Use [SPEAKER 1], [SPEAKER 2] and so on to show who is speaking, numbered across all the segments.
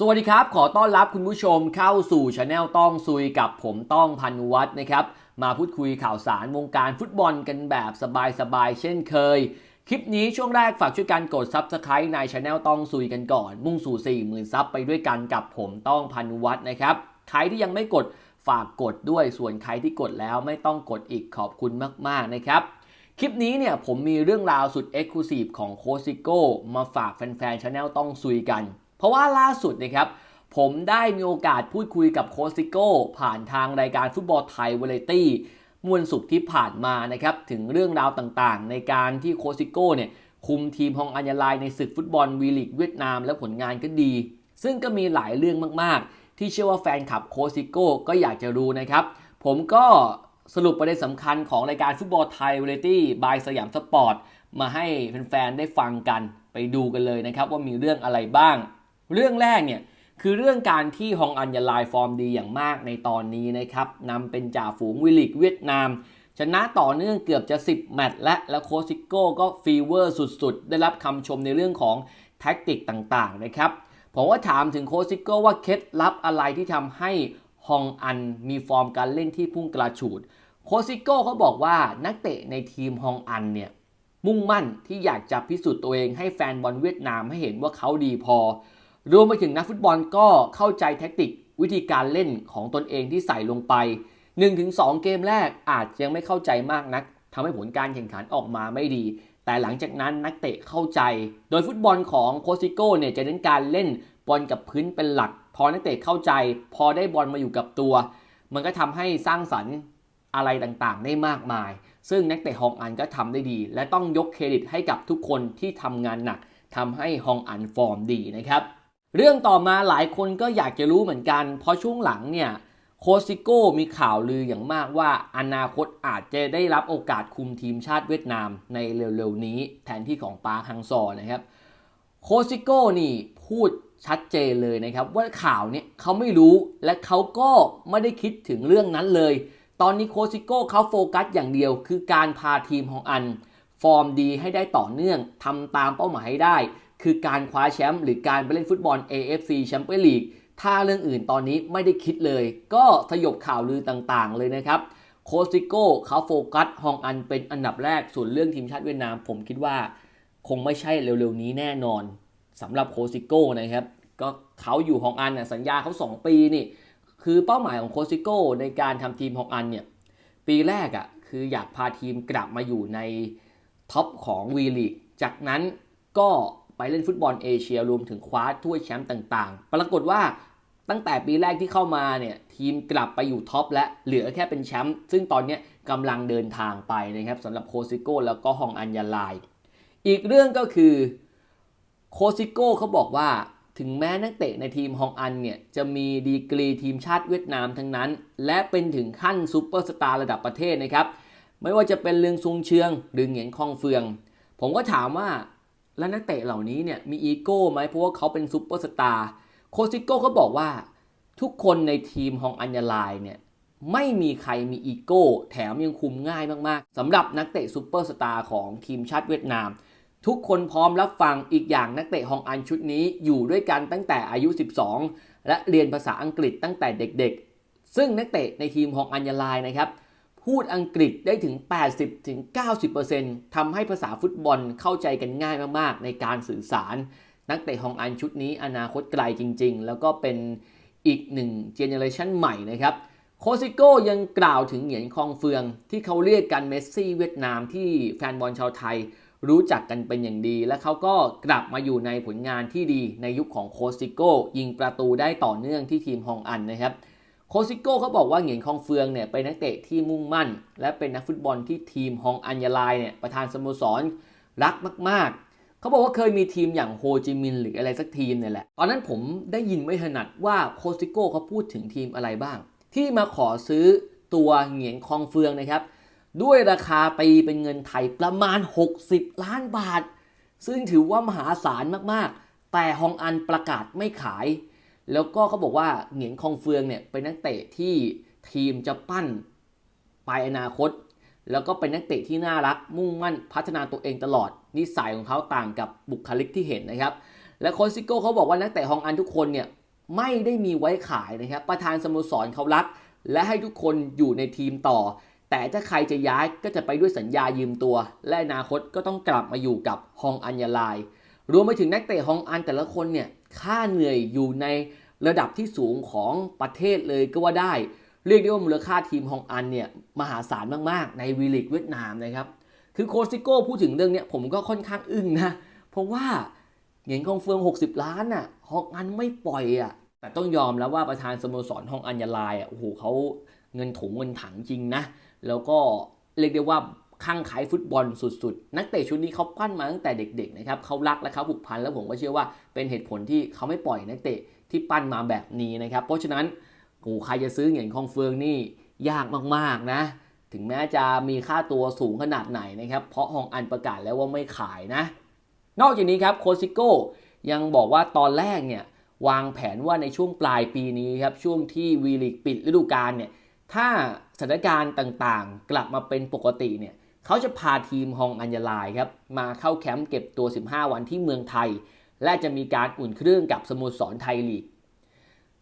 [SPEAKER 1] สวัสดีครับ ขอต้อนรับคุณผู้ชมเข้าสู่ช anel ต้องซุยกับผมต้องพันวัฒน์นะครับ มาพูดคุยข่าวสารวงการฟุตบอลกันแบบสบายๆ เช่นเคย คลิปนี้ช่วงแรกฝากช่วยกันกด Subscribe ในช anel ต้องซุยกันก่อน มุ่งสู่ 40,000ซับไปด้วยกันกับผมต้องพันวัฒน์นะครับ ใครที่ยังไม่กดฝากกดด้วยส่วนใครที่กดแล้วไม่ต้องกดอีกขอบคุณมากๆนะครับคลิปนี้เนี่ยผมมีเรื่องราวสุด Exclusive ของโคซิโก้มาฝากแฟนๆช anel ต้องซุยกัน เพราะว่าล่าสุดนะครับผมได้มีโอกาสพูดคุยกับโคซิโก้ผ่านทางรายการฟุตบอลไทยวาไรตี้มวลสุขที่ผ่านมานะครับถึงเรื่องราวต่างๆ ในการที่โคซิโก้เนี่ยคุมทีมฮองอัญญาลายในศึกฟุตบอลวีลีกเวียดนามและผลงานก็ดี ซึ่งก็มีหลายเรื่องมากๆ ที่เชื่อว่าแฟนคลับโคซิโก้ก็อยากจะรู้นะครับ ผมก็สรุปประเด็นสำคัญของรายการฟุตบอลไทยเวาไรตี้บายสยามสปอร์ตมาให้แฟนๆได้ฟังกันไปดูกันเลยนะครับว่ามีเรื่องอะไรบ้าง เรื่องแรกเนี่ยคือเรื่องการที่ฮองอัญญาลายฟอร์มดีอย่างมากในตอนนี้นะครับนำเป็นจ่าฝูงวิลิกเวียดนาม ชนะต่อเนื่องเกือบจะ 10 แมตช์และแล้วโคซิโก้ก็ฟีเวอร์สุดๆ ได้รับคำชมในเรื่องของแท็กติกต่างๆนะครับผมว่าถามถึงโคซิโก้ว่าเคล็ดลับอะไรที่ทำให้ฮองอันมีฟอร์มการเล่นที่พุ่งกระฉูดโคซิโก้เขาบอกว่านักเตะในทีมฮองอันเนี่ยมุ่งมั่นที่อยากจะพิสูจน์ตัวเองให้แฟนบอลเวียดนามให้เห็นว่าเขาดีพอ รวมไปถึงนักฟุตบอลก็เข้าใจแท็กติกวิธีการเล่นของตนเองที่ใส่ลงไป 1-2 เกมแรกอาจยังไม่เข้าใจมากนักทำให้ผลการแข่งขันออกมาไม่ดี แต่หลังจากนั้นนักเตะเข้าใจ โดยฟุตบอลของโคซิโก้เนี่ยจะเน้นการเล่นบอลกับพื้นเป็นหลัก พอนักเตะเข้าใจ พอได้บอลมาอยู่กับตัว มันก็ทำให้สร้างสรรค์อะไรต่างๆ ได้มากมาย ซึ่งนักเตะฮองอันก็ทำได้ดี และต้องยกเครดิตให้กับทุกคนที่ทำงานหนักทำให้ฮองอันฟอร์มดีนะครับ เรื่องต่อมาหลายคนก็อยากจะรู้เหมือนกัน เพราะช่วงหลังเนี่ยโคซิโก้มีข่าวลืออย่างมากว่าอนาคตอาจจะได้รับโอกาสคุมทีมชาติเวียดนามในเร็วๆนี้ แทนที่ของปาฮังซอนะครับโคซิโก้นี่พูดชัดเจนเลยนะครับ ว่าข่าวเนี่ยเขาไม่รู้และเขาก็ไม่ได้คิดถึงเรื่องนั้นเลย ตอนนี้โคซิโก้เขาโฟกัสอย่างเดียว คือการพาทีมของอัน ฟอร์มดีให้ได้ต่อเนื่องทำตามเป้าหมายให้ได้ คือการคว้าแชมป์หรือการไปเล่นฟุตบอล AFC แชมเปี้ยนลีกถ้าเรื่องอื่นตอนนี้ไม่ได้คิดเลย ก็สยบข่าวลือต่างๆ เลยนะครับโคซิโก้เขาโฟกัสฮองอันเป็นอันดับแรกส่วนเรื่องทีมชาติเวียดนาม ผมคิดว่าคงไม่ใช่เร็วๆนี้แน่นอนสำหรับโคซิโก้นะครับก็เขาอยู่ฮองอันน่ะสัญญาเขา 2 ปีนี่คือเป้าหมายของโคซิโก้ในการทำทีมฮองอันเนี่ยปีแรกอะ่ะคืออยากพาทีมกลับมาอยู่ในท็อปของวีลีกจากนั้นก็ ไปเล่นฟุตบอลเอเชียรวมถึงคว้าถ้วยแชมป์ต่างๆ ปรากฏว่าตั้งแต่ปีแรกที่เข้ามาเนี่ยทีมกลับไปอยู่ท็อปและเหลือแค่เป็นแชมป์ซึ่งตอนนี้กำลังเดินทางไปนะครับสำหรับโคซิโก้แล้วก็ฮองอัญญาลาย อีกเรื่องก็คือโคซิโก้เขาบอกว่าถึงแม้นักเตะในทีมฮองอันเนี่ยจะมีดีกรีทีมชาติเวียดนามทั้งนั้น และเป็นถึงขั้นซูเปอร์สตาร์ระดับประเทศนะครับ ไม่ว่าจะเป็นเรืองซุงเชืองหรือเหงียนคองเฟือง ผมก็ถามว่า แล้วนักเตะเหล่านี้เนี่ยมีอีโก้ไหมเพราะว่าเขาเป็นซูเปอร์สตาร์โคซิโก้เขาบอกว่าทุกคนในทีมฮองอัญญาลายเนี่ยไม่มีใครมีอีโก้ แถมยังคุมง่ายมากๆสำหรับนักเตะซูเปอร์สตาร์ของทีมชาติเวียดนาม ทุกคนพร้อมรับฟังอีกอย่างนักเตะฮองอันชุดนี้อยู่ด้วยกันตั้งแต่อายุ 12 และเรียนภาษาอังกฤษตั้งแต่เด็กๆ ซึ่งนักเตะในทีมฮองอัญญาลายนะครับ พูดอังกฤษได้ถึง 80-90%ทำให้ภาษาฟุตบอลเข้าใจกันง่ายมากๆ ในการสื่อสาร นักเตะฮองอันชุดนี้อนาคตไกลจริง ๆ แล้วก็เป็นอีกหนึ่งเจเนอเรชันใหม่นะครับโคซิโก้ยังกล่าวถึงเหงียนคองเฟือง ที่เขาเรียกกันเมสซี่เวียดนามที่แฟนบอลชาวไทยรู้จักกันเป็นอย่างดี และเขาก็กลับมาอยู่ในผลงานที่ดีในยุคของโคซิโก้ยิงประตูได้ต่อเนื่องที่ทีมฮองอันนะครับ โคซิโก้เขาบอกว่าเหงียนคองเฟืองเนี่ยเป็นนักเตะที่มุ่งมั่น และเป็นนักฟุตบอลที่ทีมฮองอัญญาลายเนี่ยประธานสโมสรรักมาก ๆ เขาบอกว่าเคยมีทีมอย่างโฮจิมินหรืออะไรสักทีมเนี่ยแหละ ตอนนั้นผมได้ยินไม่ถนัดว่าโคซิโก้เขาพูดถึงทีมอะไรบ้าง ที่มาขอซื้อตัวเหงียนคองเฟืองนะครับ ด้วยราคาตีเป็นเงินไทยประมาณ 60 ล้านบาท ซึ่งถือว่ามหาศาลมาก ๆ แต่ฮองอันประกาศไม่ขาย แล้วก็เขาบอกว่าเหงียนคองเฟืองเนี่ยเป็นนักเตะที่ทีมจะปั้นไปอนาคต แล้วก็เป็นนักเตะที่น่ารักมุ่งมั่นพัฒนาตัวเองตลอด นิสัยของเขาต่างกับบุคลิกที่เห็นนะครับ และโคซิโก้เขาบอกว่านักเตะฮองอันทุกคนเนี่ยไม่ได้มีไว้ขายนะครับ ประธานสโมสรเขารัก และให้ทุกคนอยู่ในทีมต่อ แต่ถ้าใครจะย้ายก็จะไปด้วยสัญญายืมตัว และอนาคตก็ต้องกลับมาอยู่กับฮองอัญญาลาย รวมไปถึงนักเตะฮองอันแต่ละคนเนี่ย ค่าเหนื่อยอยู่ในระดับที่สูงของประเทศเลยก็ว่าได้ เรียกได้ว่ามูลค่าทีมฮองอันเนี่ยมหาศาลมากๆ ในวีลิกเวียดนามนะครับ คือโคซิโก้พูดถึงเรื่องเนี้ยผมก็ค่อนข้างอึ้งนะ เพราะว่าเหงียนคองเฟือง 60 ล้านน่ะฮองอันไม่ปล่อยอะแต่ต้องยอมแล้วว่าประธานสโมสรฮองอันยาลายอะโอ้โหเขาเงินถุงเงินถังจริงนะ แล้วก็เรียกได้ว่า ข้างขายฟุตบอลสุดๆ นักเตะชุดนี้เขาปั้นมาตั้งแต่เด็กๆนะครับเขารักและเขาผูกพันแล้วผมก็เชื่อว่าเป็นเหตุผลที่เขาไม่ปล่อยนักเตะที่ปั้นมาแบบนี้นะครับ เพราะฉะนั้นโอ้โหใครจะซื้อเหงียนคองเฟืองนี่ยากมากๆนะ ถึงแม้จะมีค่าตัวสูงขนาดไหนนะครับ เพราะฮองอันประกาศแล้วว่าไม่ขายนะ นอกจากนี้ครับโคซิโก้ยังบอกว่าตอนแรกเนี่ยวางแผนว่าในช่วงปลายปีนี้ครับช่วงที่วีลีกปิดฤดูกาลเนี่ยถ้าสถานการณ์ต่างๆ กลับมาเป็นปกติเนี่ย เขาจะพาทีมฮองอัญญาลายครับมาเข้าแคมป์เก็บตัว 15 วันที่เมืองไทย และจะมีการอุ่นเครื่องกับสโมสรไทยลีก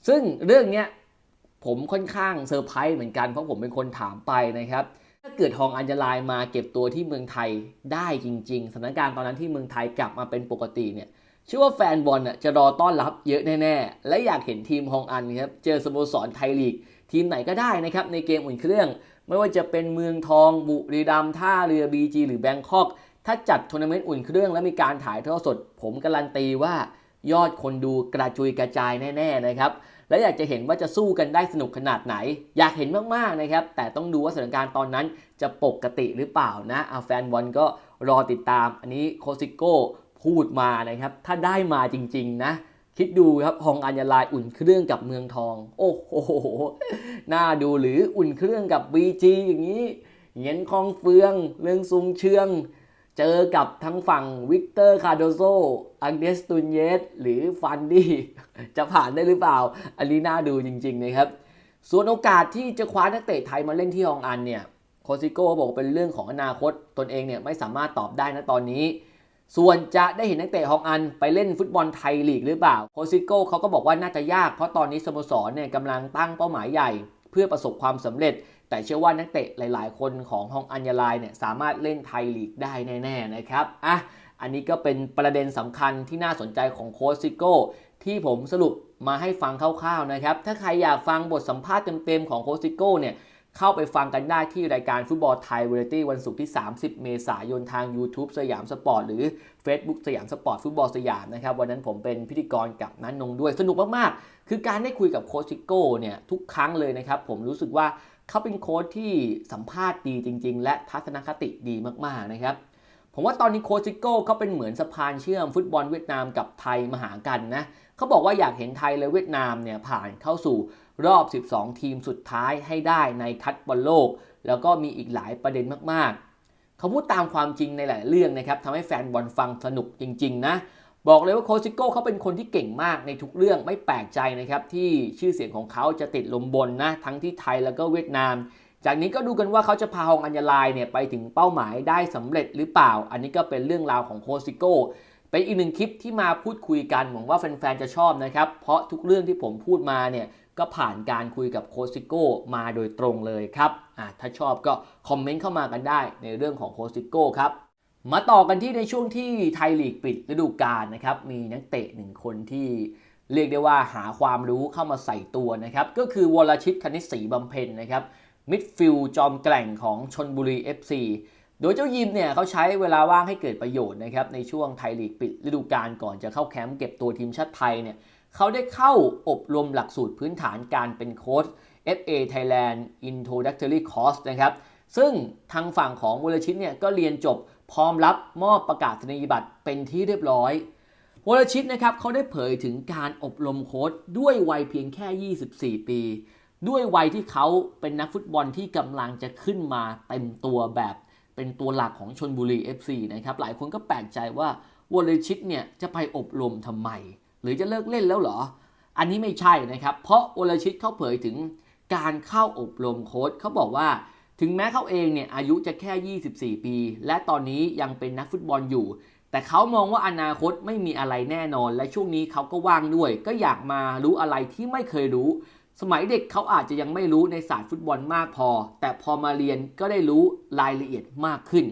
[SPEAKER 1] ซึ่งเรื่องนี้ผมค่อนข้างเซอร์ไพรส์เหมือนกันเพราะผมเป็นคนถามไปนะครับถ้าเกิดฮองอัญญาลายมาเก็บตัวที่เมืองไทยได้จริง ๆสถานการณ์ตอนนั้นที่เมืองไทยกลับมาเป็นปกติเนี่ยเชื่อว่าแฟนบอลจะรอต้อนรับเยอะแน่ๆ และอยากเห็นทีมฮองอันครับเจอสโมสรไทยลีก ทีมไหนก็ได้นะครับในเกมอุ่นเครื่อง ไม่ว่าจะเป็นเมืองทองบุรีรัมย์ท่าเรือบีจีหรือแบงคอกถ้าจัดทัวร์นาเมนต์อุ่นเครื่อง และมีการถ่ายทอดสด ผมการันตีว่ายอดคนดูกระจุยกระจายแน่ๆนะครับและอยากจะเห็นว่าจะสู้กันได้สนุกขนาดไหน อยากเห็นมากๆนะครับ แต่ต้องดูว่าสถานการณ์ตอนนั้นจะปกติหรือเปล่านะเอาแฟนบอลก็รอติดตาม อันนี้โคซิโก้พูดมานะครับ ถ้าได้มาจริง ๆ นะ คิดดูครับฮองอัญญาลายอุ่นเครื่องกับเมืองทอง โอ้โหน่าดูหรืออุ่นเครื่องกับ BG อย่างนี้เหงียนคองเฟือง เรื่องซุงเชือง เจอกับทั้งฝั่งวิกเตอร์คาร์โดโซ อังเดสตุนเยส หรือฟันดี้ จะผ่านได้หรือเปล่า อันนี้น่าดูจริง ๆ นะครับ ส่วนโอกาสที่จะคว้านักเตะไทยมาเล่นที่ฮองอันเนี่ย โคซิโก้บอกว่าเป็นเรื่องของอนาคต ตนเองเนี่ยไม่สามารถตอบได้นะตอนนี้ ส่วนจะได้เห็นนักเตะฮองอันไปเล่นฟุตบอลไทยลีกหรือเปล่าโคซิโก้เขาก็บอกว่าน่าจะยากเพราะตอนนี้สโมสรเนี่ยกำลังตั้งเป้าหมายใหญ่ เพื่อประสบความสำเร็จ แต่เชื่อว่านักเตะหลาย ๆ คนของฮองอัญญาลายเนี่ยสามารถเล่นไทยลีกได้แน่ ๆ นะครับอะอันนี้ก็เป็นประเด็นสำคัญที่น่าสนใจของโคซิโก้ที่ผมสรุปมาให้ฟังคร่าว ๆ นะครับถ้าใครอยากฟังบทสัมภาษณ์เต็ม ๆ ของโคซิโก้เนี่ย เข้าไปฟังกันได้ที่รายการฟุตบอลไทยเวอร์ตี้วันศุกร์ที่ 30 เมษายนทาง YouTube สยามสปอร์ตหรือ Facebook สยามสปอร์ตฟุตบอลสยามนะครับ วันนั้นผมเป็นพิธีกรกับนันนงด้วยสนุกมาก ๆ คือการได้คุยกับโค้ชซิโก้เนี่ยทุกครั้งเลยนะครับ ผมรู้สึกว่าเขาเป็นโค้ชที่สัมภาษณ์ดีจริง ๆ และทัศนคติดีมาก ๆ นะครับ ผมว่าตอนนี้โคชซิโก้เขาเป็นเหมือนสะพานเชื่อมฟุตบอลเวียดนามกับไทยมาหากันนะเขาบอกว่าอยากเห็นไทยและเวียดนามเนี่ยผ่านเข้าสู่รอบ 12 ทีมสุดท้ายให้ได้ในคัดบอลโลก แล้วก็มีอีกหลายประเด็นมากๆ เขาพูดตามความจริงในหลายเรื่องนะครับทำให้แฟนบอลฟังสนุกจริง ๆ นะ บอกเลยว่าโคชซิโก้เขาเป็นคนที่เก่งมากในทุกเรื่องไม่แปลกใจนะครับที่ชื่อเสียงของเขาจะติดลมบนนะทั้งที่ไทยแล้วก็เวียดนาม จากนี้ก็ดูกันว่าเขาจะพาฮองอัญญาลายเนี่ยไปถึงเป้าหมายได้สำเร็จหรือเปล่า อันนี้ก็เป็นเรื่องราวของโคซิโก้เป็นอีกหนึ่งคลิปที่มาพูดคุยกันหวังว่าแฟนๆจะชอบนะครับ เพราะทุกเรื่องที่ผมพูดมาเนี่ยก็ผ่านการคุยกับโคซิโก้มาโดยตรงเลยครับอะถ้าชอบก็คอมเมนต์เข้ามากันได้ในเรื่องของโคซิโก้ครับมาต่อกันที่ในช่วงที่ไทยลีกปิดฤดูกาลนะครับมีนักเตะหนึ่งคนที่เรียกได้ว่าหาความรู้เข้ามาใส่ตัวนะครับก็คือวรชิตคณิตศรีบำเพ็ญนะครับ มิดฟิลด์จอมแกร่งของชนบุรี FC โดยเจ้ายิมเนี่ยเขาใช้เวลาว่างให้เกิดประโยชน์นะครับในช่วงไทยลีกปิดฤดูกาลก่อนจะเข้าแคมป์เก็บตัวทีมชาติไทยเนี่ยเขาได้เข้าอบรมหลักสูตรพื้นฐานการเป็นโค้ช FA Thailand Introductory Course นะครับ ซึ่งทางฝั่งของวรชิตเนี่ยก็เรียนจบพร้อมรับมอบประกาศนียบัตรเป็นที่เรียบร้อยวรชิตนะครับเขาได้เผยถึงการอบรมโค้ชด้วยวัยเพียงแค่ 24 ปี ด้วยวัยที่เขาเป็นนักฟุตบอลที่กำลังจะขึ้นมาเต็มตัวแบบเป็นตัวหลักของชนบุรี FC นะครับหลายคนก็แปลกใจว่าวรชิตเนี่ยจะไปอบรมทำไม หรือจะเลิกเล่นแล้วเหรอ อันนี้ไม่ใช่นะครับ เพราะวรชิตเขาเผยถึงการเข้าอบรมโค้ชเขาบอกว่าถึงแม้เขาเองเนี่ยอายุจะแค่ 24 ปี และตอนนี้ยังเป็นนักฟุตบอลอยู่ แต่เขามองว่าอนาคตไม่มีอะไรแน่นอน และช่วงนี้เขาก็ว่างด้วย ก็อยากมารู้อะไรที่ไม่เคยรู้ สมัยเด็กเขาอาจจะยังไม่รู้ในศาสตร์ฟุตบอลมากพอ แต่พอมาเรียนก็ได้รู้รายละเอียดมากขึ้น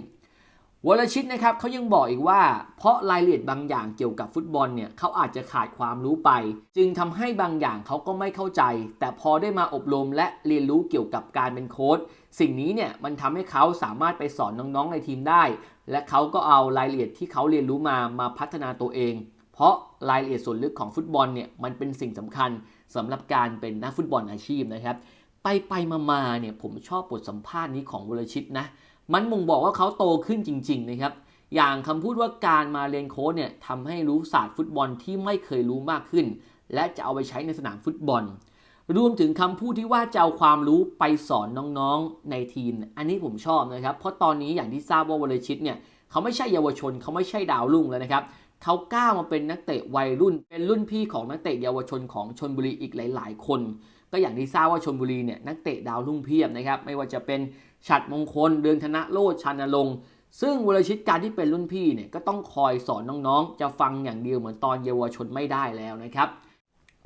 [SPEAKER 1] วรชิตนะครับเขายังบอกอีกว่า เพราะรายละเอียดบางอย่างเกี่ยวกับฟุตบอลเนี่ยเขาอาจจะขาดความรู้ไป จึงทำให้บางอย่างเขาก็ไม่เข้าใจ แต่พอได้มาอบรมและเรียนรู้เกี่ยวกับการเป็นโค้ชสิ่งนี้เนี่ยมันทำให้เขาสามารถไปสอนน้องๆในทีมได้ และเขาก็เอารายละเอียดที่เขาเรียนรู้มามาพัฒนาตัวเอง เพราะรายละเอียดส่วนลึกของฟุตบอลเนี่ยมันเป็นสิ่งสำคัญ สำหรับการเป็นนักฟุตบอลอาชีพนะครับ ไปไปมามาเนี่ยผมชอบบทสัมภาษณ์นี้ของวรชิตนะ มันบ่งบอกว่าเขาโตขึ้นจริง ๆ นะครับ อย่างคำพูดว่าการมาเรียนโค้ชเนี่ยทำให้รู้ศาสตร์ฟุตบอลที่ไม่เคยรู้มากขึ้น และจะเอาไปใช้ในสนามฟุตบอล รวมถึงคำพูดที่ว่าจะเอาความรู้ไปสอนน้องๆในทีม อันนี้ผมชอบนะครับ เพราะตอนนี้อย่างที่ทราบว่าวรชิตเนี่ยเขาไม่ใช่เยาวชน เขาไม่ใช่ดาวรุ่งแล้วนะครับ เขาก้าวมาเป็นนักเตะวัยรุ่น เป็นรุ่นพี่ของนักเตะเยาวชนของชนบุรีอีกหลาย ๆ คน ก็อย่างที่ทราบว่าชนบุรีเนี่ยนักเตะดาวรุ่งเพียบนะครับไม่ว่าจะเป็นฉัดมงคล เดือนธนโรจน์ชันนรงซึ่งวรชิตการที่เป็นรุ่นพี่เนี่ยก็ต้องคอยสอนน้องๆ จะฟังอย่างเดียวเหมือนตอนเยาวชนไม่ได้แล้วนะครับ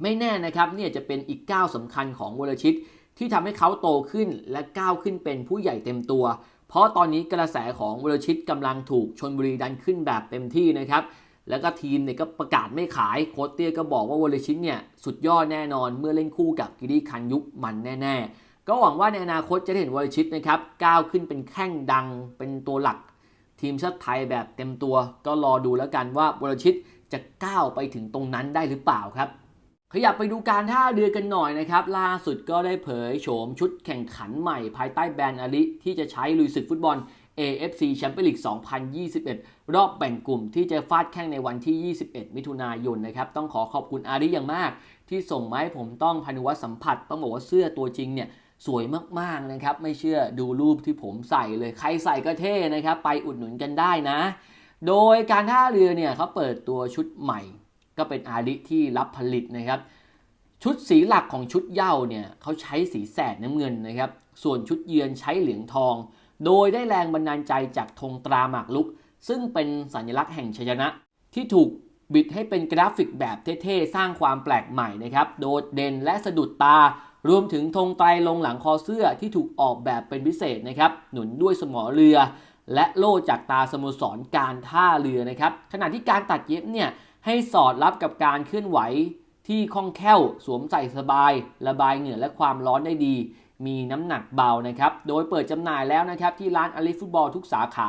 [SPEAKER 1] ไม่แน่นะครับเนี่ยจะเป็นอีกก้าวสำคัญของวรชิตที่ทำให้เขาโตขึ้นและก้าวขึ้นเป็นผู้ใหญ่เต็มตัว เพราะตอนนี้กระแสของวรชิตกำลังถูกชนบุรีดันขึ้นแบบเต็มที่นะครับ แล้วก็ทีมเนี่ยก็ประกาศไม่ขายโค้ชเตี้ยก็บอกว่าวอรชิตเนี่ยสุดยอดแน่นอนเมื่อเล่นคู่กับกิริคันยุคมันแน่ ๆ ก็หวังว่าในอนาคตจะเห็นวอรชิตนะครับก้าวขึ้นเป็นแข้งดังเป็นตัวหลัก ทีมชาติไทยแบบเต็มตัว ก็รอดูแล้วกันว่าวอรชิตจะก้าวไปถึงตรงนั้นได้หรือเปล่าครับ ขยับไปดูการท่าเรือกันหน่อยนะครับ ล่าสุดก็ได้เผยโฉมชุดแข่งขันใหม่ภายใต้แบรนด์อาลิที่จะใช้ลุยศึกฟุตบอล AFC Champions League 2021 รอบแบ่งกลุ่มที่จะฟาดแข่งในวันที่ 21 มิถุนายนนะครับ ต้องขอขอบคุณอาริอย่างมาก ที่ส่งมาให้ผมต้องพานุวัฒน์สัมผัส ต้องบอกว่าเสื้อตัวจริงเนี่ยสวยมากๆนะครับ ไม่เชื่อดูรูปที่ผมใส่เลย ใครใส่ก็เท่นะครับ ไปอุดหนุนกันได้นะ โดยการท่าเรือเนี่ยเขาเปิดตัวชุดใหม่ ก็เป็นอาริที่รับผลิตนะครับชุดสีหลักของชุดเย้าเนี่ยเขาใช้สีแสดน้ำเงินนะครับ ส่วนชุดเยือนใช้เหลืองทอง โดยได้แรงบันดาลใจจากธงตราหมากลุก ซึ่งเป็นสัญลักษณ์แห่งชัยชนะ ที่ถูกบิดให้เป็นกราฟิกแบบเท่ๆ สร้างความแปลกใหม่นะครับ โดดเด่นและสะดุดตา รวมถึงธงไตรลงหลังคอเสื้อที่ถูกออกแบบเป็นพิเศษนะครับ หนุนด้วยสมอเรือ และโล่จากตาสโมสรการท่าเรือนะครับ ขณะที่การตัดเย็บเนี่ยให้สอดรับกับการเคลื่อนไหวที่คล่องแคล่ว สวมใส่สบาย ระบายเหงื่อและความร้อนได้ดี มีน้ำหนักเบานะครับ โดยเปิดจำหน่ายแล้วนะครับ ที่ร้านอลิฟุตบอลทุกสาขา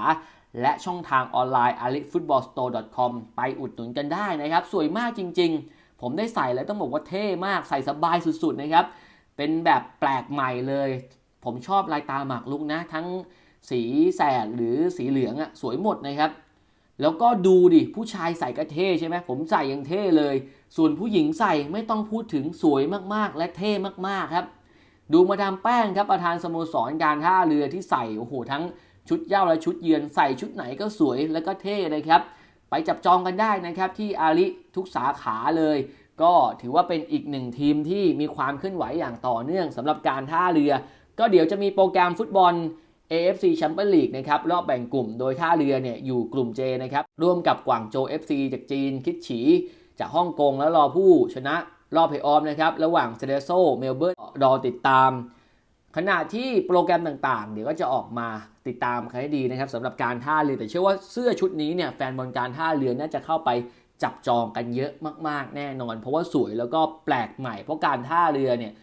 [SPEAKER 1] และช่องทางออนไลน์ alifutballstore.com ไปอุดหนุนกันได้นะครับ สวยมากจริง ๆ ผมได้ใส่แล้วต้องบอกว่าเท่มากใส่สบายสุดๆนะครับ เป็นแบบแปลกใหม่เลย ผมชอบลายตาหมากลุกนะ ทั้งสีแสดหรือสีเหลืองอะ่ะสวยหมดนะครับแล้วก็ดูดิผู้ชายใส่ก็เท่ใช่ไหมผมใส่ยังเท่เลย ส่วนผู้หญิงใส่ไม่ต้องพูดถึงสวยมากๆ และเท่มากๆครับ ดูมาดามแป้งครับประธานสโมสรการท่าเรือที่ใส่โอ้โหทั้งชุดเย้าและชุดเยือนใส่ชุดไหนก็สวยและก็เท่เลยครับ ไปจับจองกันได้นะครับที่อาริทุกสาขาเลย ก็ถือว่าเป็นอีกหนึ่งทีมที่มีความเคลื่อนไหวอย่างต่อเนื่องสำหรับการท่าเรือ ก็เดี๋ยวจะมีโปรแกรมฟุตบอล AFC Champions League นะครับรอบแบ่งกลุ่มโดยท่าเรือเนี่ยอยู่กลุ่ม J นะครับร่วมกับกวางโจ FC จากจีน คิดฉี จากฮ่องกงแล้วรอผู้ชนะรอบเพย์ออฟนะครับระหว่างเซเดโซเมลเบิร์น รอติดตาม ขณะที่โปรแกรมต่างๆ เดี๋ยวก็จะออกมาติดตามให้ดีนะครับสำหรับการท่าเรือแต่เชื่อว่าเสื้อชุดนี้เนี่ยแฟนบอลการท่าเรือน่าจะเข้าไปจับจองกันเยอะมาก ๆ แน่นอน เพราะว่าสวยแล้วก็แปลกใหม่ เพราะการท่าเรือเนี่ย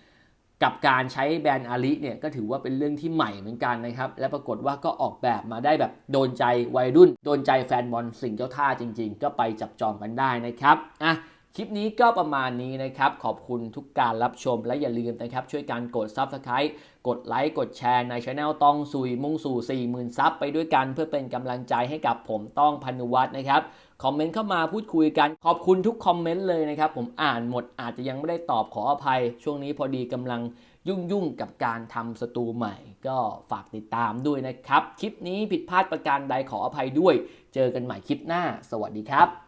[SPEAKER 1] กับการใช้แบรนด์อาลิเนี่ยก็ถือว่าเป็นเรื่องที่ใหม่เหมือนกันนะครับ และปรากฏว่าก็ออกแบบมาได้แบบโดนใจวัยรุ่น โดนใจแฟนบอลสิ่งเจ้าท่าจริง ๆ ก็ไปจับจองกันได้นะครับอะ คลิปนี้ก็ประมาณนี้นะครับ ขอบคุณทุกการรับชมและอย่าลืมนะครับ ช่วยการกด Subscribe กดไลค์กดแชร์ในช anel ต้องซุยมุ่งสู่ 40,000 ซับไปด้วยกันเพื่อเป็นกำลังใจให้กับผมต้องพานุวัฒน์นะครับคอมเมนต์เข้ามาพูดคุยกันขอบคุณทุกคอมเมนต์เลยนะครับ ผมอ่านหมดอาจจะยังไม่ได้ตอบขออภัย ช่วงนี้พอดีกำลังยุ่งๆกับการทำสตูใหม่ ก็ฝากติดตามด้วยนะครับ คลิปนี้ผิดพลาดประการใดขออภัยด้วย เจอกันใหม่คลิปหน้า สวัสดีครับ